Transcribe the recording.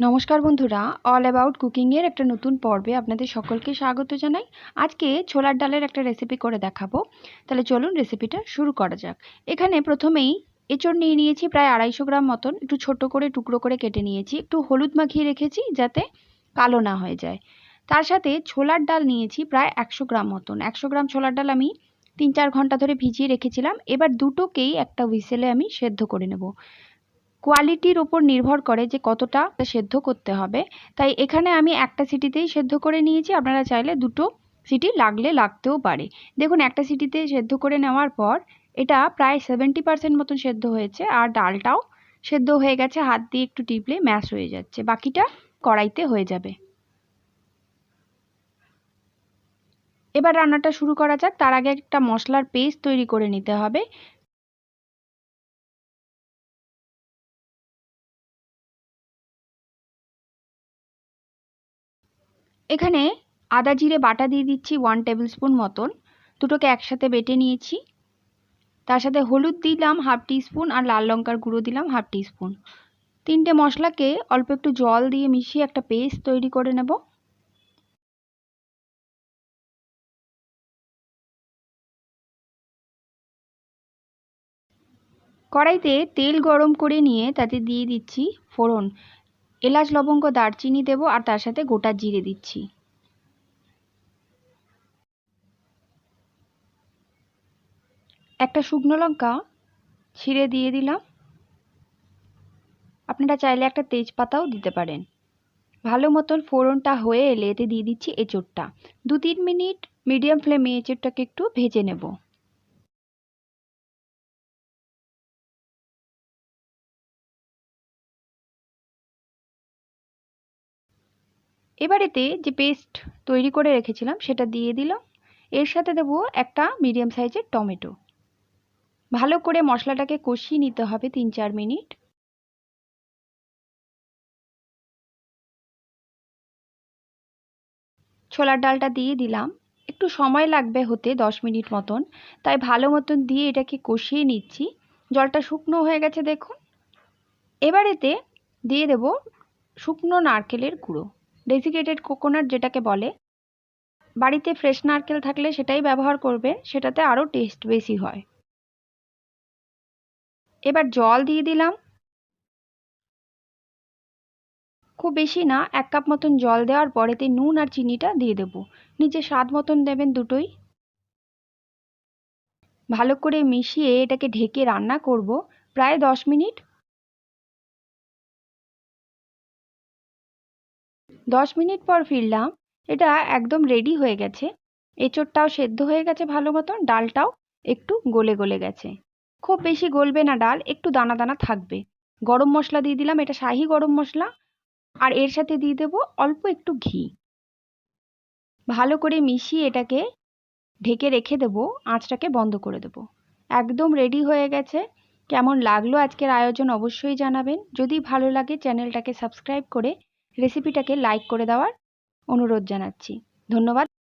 নমস্কার বন্ধুরা all about কুকিংয়ের একটা নতুন পর্বে আপনাদের সকলকে স্বাগত জানাই। আজকে ছোলার ডালের একটা রেসিপি করে দেখাবো। তাহলে চলুন রেসিপিটা শুরু করা যাক। এখানে প্রথমেই এঁচড় নিয়ে নিয়েছি প্রায় আড়াইশো গ্রাম মতন। একটু ছোট করে, টুকরো করে কেটে নিয়েছি। একটু হলুদ মাখিয়ে রেখেছি যাতে কালো না হয়ে যায়। তার সাথে ছোলার ডাল নিয়েছি প্রায় একশো গ্রাম মতন। একশো গ্রাম ছোলার ডাল আমি তিন চার ঘণ্টা ধরে ভিজিয়ে রেখেছিলাম। এবার দুটোকেই একটা হুইসেলে আমি সেদ্ধ করে নেব। কোয়ালিটির ওপর নির্ভর করে যে কতটা সেদ্ধ করতে হবে। তাই এখানে আমি একটা সিটিতেই সেদ্ধ করে নিয়েছি। আপনারা চাইলে দুটো সিটি লাগলে লাগতেও পারে। দেখুন, একটা সিটিতে সেদ্ধ করে নেওয়ার পর এটা প্রায় সেভেন্টি পার্সেন্ট মতন সেদ্ধ হয়েছে আর ডালটাও সেদ্ধ হয়ে গেছে। হাত দিয়ে একটু টিপলে ম্যাশ হয়ে যাচ্ছে। বাকিটা কড়াইতে হয়ে যাবে। এবার রান্নাটা শুরু করা যাক। তার আগে একটা মশলার পেস্ট তৈরি করে নিতে হবে। এখানে আদা জিরে বাটা দিয়ে দিচ্ছি ওয়ান টেবিল স্পুন মতন। দুটোকে একসাথে বেটে নিয়েছি। তার সাথে হলুদ দিলাম হাফ স্পুন আর লাল লঙ্কার গুঁড়ো দিলাম হাফ স্পুন তিনটে মশলাকে অল্প একটু জল দিয়ে মিশিয়ে একটা পেস্ট তৈরি করে নেব। কড়াইতে তেল গরম করে নিয়ে তাতে দিয়ে দিচ্ছি ফোড়ন। এলাচ, লবঙ্গ, দারচিনি দেবো আর তার সাথে গোটা জিরে দিচ্ছি। একটা শুকনো লঙ্কা ছিঁড়ে দিয়ে দিলাম। আপনারা চাইলে একটা তেজপাতাও দিতে পারেন। ভালো মতন ফোড়নটা হয়ে এলে এতে দিয়ে দিচ্ছি এঁচোড়টা। দু তিন মিনিট মিডিয়াম ফ্লেমে এঁচোড়টাকে একটু ভেজে নেব। এবার এতে যে পেস্ট তৈরি করে রেখেছিলাম, সেটা দিয়ে দিলাম। এর সাথে দেব একটা মিডিয়াম সাইজের টমেটো। ভালো করে মশলাটাকে কষিয়ে নিতে হবে তিন চার মিনিট। ছোলার ডালটা দিয়ে দিলাম। একটু সময় লাগবে হতে, দশ মিনিট মতন। তাই ভালো মতন দিয়ে এটাকে কষিয়ে নিচ্ছি। জলটা শুকনো হয়ে গেছে দেখুন। এবার এতে দিয়ে দেব শুকনো নারকেলের গুঁড়ো। ডেসিকেটেড কোকোনাট যেটাকে বলে, বাড়িতে ফ্রেশ নারকেল থাকলে সেটাই ব্যবহার করবে, সেটাতে আরও টেস্ট বেশি হয়। এবার জল দিয়ে দিলাম। খুব বেশি না, এক কাপ মতন জল দেওয়ার পরেতে নুন আর চিনিটা দিয়ে দেব। নিচে স্বাদ মতন দেবেন দুটোই। ভালো করে মিশিয়ে এটাকে ঢেকে রান্না করব প্রায় দশ মিনিট। দশ মিনিট পর ফিরলাম। এটা একদম রেডি হয়ে গেছে। এঁচোড়টাও সেদ্ধ হয়ে গেছে ভালো মতন, ডালটাও একটু গলে গলে গেছে। খুব বেশি গলবে না ডাল, একটু দানা দানা থাকবে। গরম মশলা দিয়ে দিলাম, এটা শাহি গরম মশলা। আর এর সাথে দিয়ে দেবো অল্প একটু ঘি। ভালো করে মিশিয়ে এটাকে ঢেকে রেখে দেবো, আঁচটাকে বন্ধ করে দেবো। একদম রেডি হয়ে গেছে। কেমন লাগল আজকের আয়োজন অবশ্যই জানাবেন। যদি ভালো লাগে চ্যানেলটাকে সাবস্ক্রাইব করে রেসিপিটাকে লাইক করে দেওয়ার অনুরোধ জানাচ্ছি। ধন্যবাদ।